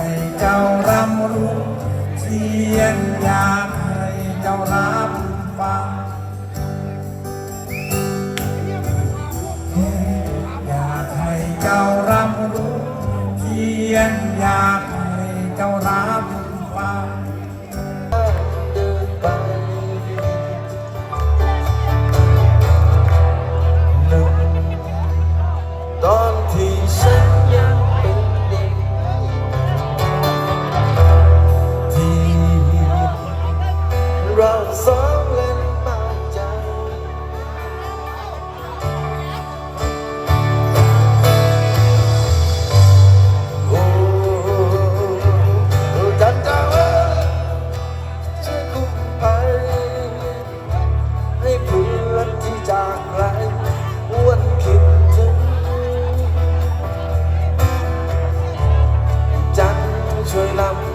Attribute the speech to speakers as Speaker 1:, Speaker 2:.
Speaker 1: ให้เจ้าร่ำรู้เสียงอยากให้เจ้ารับฟังอยากให้เจ้ารับรู้เสียงอยาก
Speaker 2: love.